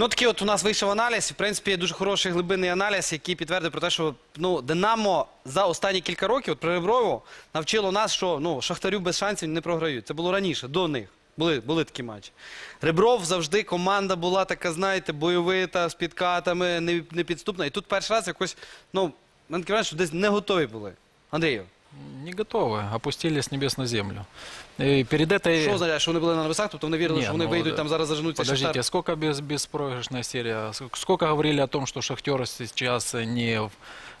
Ну, такий от у нас вийшов аналіз. В принципі, дуже хороший глибинний аналіз, який підтвердив про те, що ну, Динамо за останні кілька років, от при Реброву, навчило нас, що ну, Шахтарю без шансів не програють. Це було раніше, до них. Були, були такі матчі. Ребров завжди команда була така, знаєте, бойовита, з підкатами, не, не підступна. І тут перший раз якось, ну, що десь не готові були. Андрію, Не готовы, опустились с небес на землю. И перед этой... що означає, що вони були на небесах, тобто вони вірили, Ні, що вони ну, вийдуть да. там зараз заженуться Подождите, Шахтар. сколько без, беспроигрышная серия? Ск- Сколько говорили о том, что Шахтер сейчас не в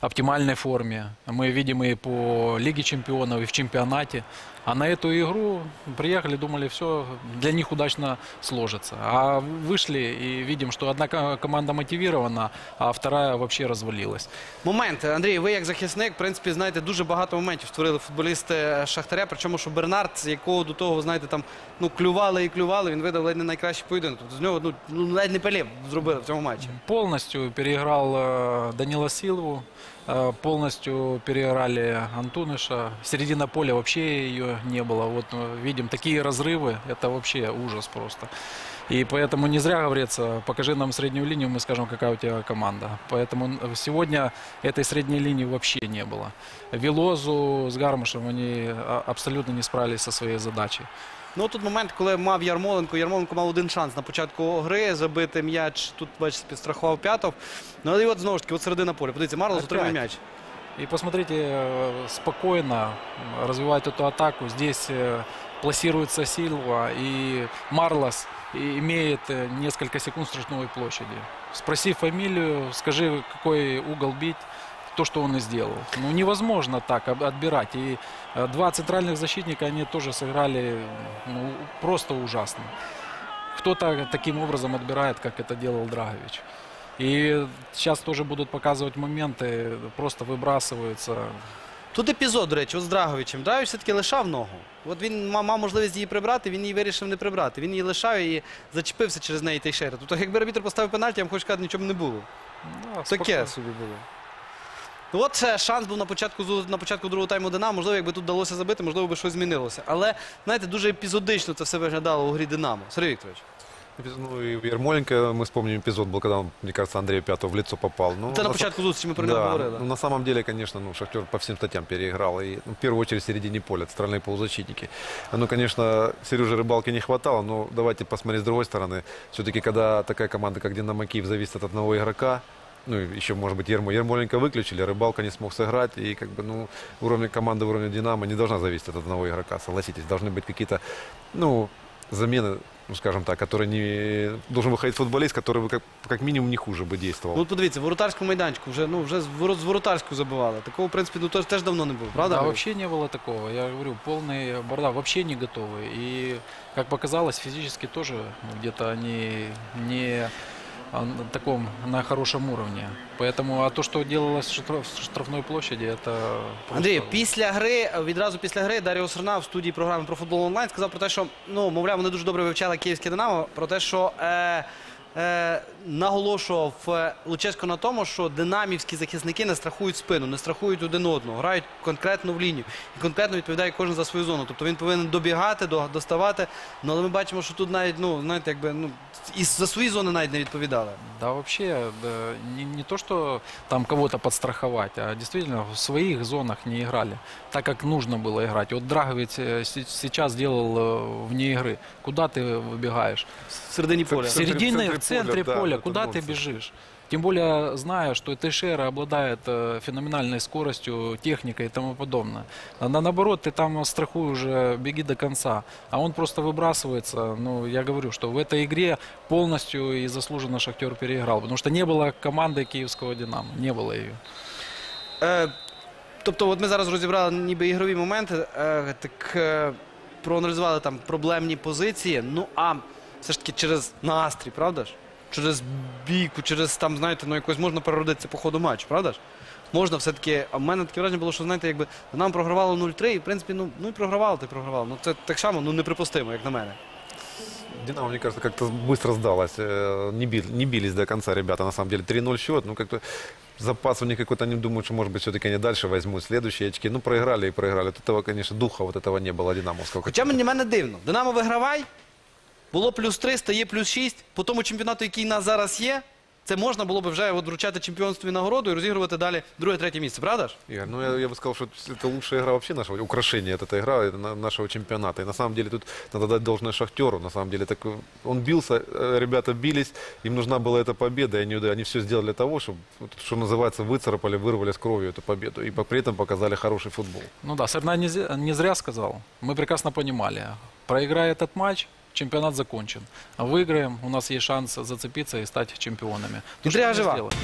оптимальной форме? Мы видим и по Лиге чемпионов, и в чемпионате. А на эту игру приехали, думали, все для них удачно сложится. А вышли и видим, что одна ко- команда мотивирована, а вторая вообще развалилась. Момент, Андрій, ви як захисник, в принципі, знаєте, дуже багато моментів створили футболісти Шахтаря. Причому, що Бернард, з якого до того, знаєте, там ну клювали і клювали, він видав ледь не найкращий поєдинок. Тобто з нього ну, ну ледь не пелів зробили в цьому матчі. Полностью переиграл э, Данила Силву, э, полностью переиграли Антуныша. Середина поля вообще ее не было. Вот э, видим такие разрывы, это вообще ужас просто. И поэтому не зря говорится, покажи нам среднюю линию, мы скажем, какая у тебя команда. Поэтому н- сегодня этой средней линии вообще не было. Велозу с Гармашем, они а, абсолютно не справились со своей задачей. Ну тут момент, коли мав Ярмоленко. Ярмоленко мав один шанс на початку гри забити м'яч. Тут, бачите, підстрахував п'ятов. Ну і от знову ж таки, от середина поля. Подивіться, Марлос Опять. отримує м'яч. И посмотрите, э, спокойно м, развивает эту атаку. Здесь э, пласируется Силва и Марлос и имеет э, несколько секунд штрафной площади. Спроси фамилию, скажи, какой угол бить, то, что он и сделал. Ну, невозможно так об- отбирать. И э, два центральных защитника, они тоже сыграли ну, просто ужасно. Кто-то таким образом отбирает, как это делал Драгович. И сейчас тоже будут показывать моменты, просто выбрасываются. Тут епізод, до речі, от з Драговичем. Драгович все-таки лишав ногу. От він мав можливість її прибрати, він її вирішив не прибрати. Він її лишав і зачепився через неї Тейшера. Тобто, якби арбітр поставив пенальті, я вам хочу сказати, нічого б не було. Да, Таке собі було. Ну, От це шанс був на початку, на початку другого тайму Динамо. Можливо, якби тут вдалося забити, можливо, би щось змінилося. Але, знаєте, дуже епізодично це все виглядало у грі Динамо. Сергій Вікторович. Ну и Ермоленко, мы вспомним эпизод был, когда он, мне кажется, Андрею Пятого в лицо попал. Ну, Це на са- початку зустрічі ми про нього да, говорили. ну, на самом деле, конечно, ну, Шахтер по всем статьям переиграл. И, ну, в первую очередь в середине поля, центральные полузащитники. Ну, конечно, Сереже Рыбалки не хватало, но давайте посмотреть с другой стороны. Все-таки, когда такая команда, как Динамо Киев, зависит от одного игрока, ну, еще, может быть, Ермо, Ермоленко выключили, Рыбалка не смог сыграть. И, как бы, ну, уровень команды, уровень Динамо не должна зависеть от одного игрока, согласитесь. Должны быть какие-то, ну, замены, ну, скажем так, которые не... Должен выходить футболист, который бы как, как минимум не хуже бы действовал. Ну, от подивіться, в воротарському майданчику вже, ну, вже з ворот, з воротарську забивали. Такого, в принципі, ну, теж, теж давно не було, правда? Да, Андрій? вообще не было такого. Я говорю, полный бардак, вообще не готовы. И, как показалось, физически тоже ну, где-то они не а, на таком, на хорошем уровне. Поэтому, а то, что делалось в штрафной площади, это просто... Андрій, після гри, відразу після гри Даріо Серна в студії програми про футбол онлайн сказав про те, що ну, мовляв, вони дуже добре вивчали київське Динамо, про те, що е, наголошував е, Луческо на тому, що динамівські захисники не страхують спину, не страхують один одного, грають конкретно в лінію і конкретно відповідає кожен за свою зону. Тобто він повинен добігати, до- доставати. Ну, але ми бачимо, що тут навіть, ну, знаєте, якби ну, і за свої зони навіть не відповідали. Да, вообще, да, не, не то, что там кого-то подстраховать, а действительно в своих зонах не играли, так как нужно было играть. Вот Драгович э, се- сейчас делал э, вне игры. Куда ты выбегаешь? В середині поля. В центре- середине, в в центре центре поля, да, поля, это куда ты нонсенс. бежишь? Тем более, зная, что Тейшера обладает э, феноменальной скоростью, техникой и тому подобное. А на- наоборот, ты там страхуй уже, беги до конца. А он просто выбрасывается. Ну, я говорю, что в этой игре полностью и заслуженно Шахтер переиграл. Потому что не было команды киевского Динамо. Не было ее. Е, тобто, от ми зараз розібрали ніби ігрові моменти, е, так е, проаналізували там проблемні позиції. Ну а все ж таки через настрій, правда ж? Через бійку, через там, знаєте, ну якось можна переродитися по ходу матчу, правда ж? Можна все-таки. А в мене таке враження було, що знаєте, якби нам програвало 0-3, і в принципі, ну, ну і програвало, ти програвав. Ну це так само ну, неприпустимо, як на мене. Динамо, мне кажется, как-то быстро сдалось. Э, Не, бил- не бились до конца ребята, на самом деле. 3-0 счет, ну как-то запас у них какой-то, они думают, что, может быть, все-таки они дальше возьмут следующие очки. Ну, проиграли и проиграли. От этого, конечно, духа вот этого не было динамовского. Хоча мені мене дивно. Динамо вигравай, було плюс 3, стає плюс 6. По тому чемпіонату, який у нас зараз є, це можна було б вже от вручати чемпіонстві нагороду і розігрувати далі друге-третє місце, правда ж? Игорь, ну я, я бы сказал, что это лучшая игра вообще нашего, украшение от этой игры, это на- нашего чемпионата. И на самом деле тут надо дать должное Шахтеру. На самом деле так, э, он бился, э, ребята бились, им нужна была эта победа. И они, они все сделали для того, чтобы, вот, что называется, выцарапали, вырвали с кровью эту победу. И по- при этом показали хороший футбол. Ну да, Серна не, зе- не зря сказал. Мы прекрасно понимали. Проиграя этот матч, чемпионат закончен. Выиграем, у нас есть шанс зацепиться и стать чемпионами. То, Интрига что мы жива. сделали.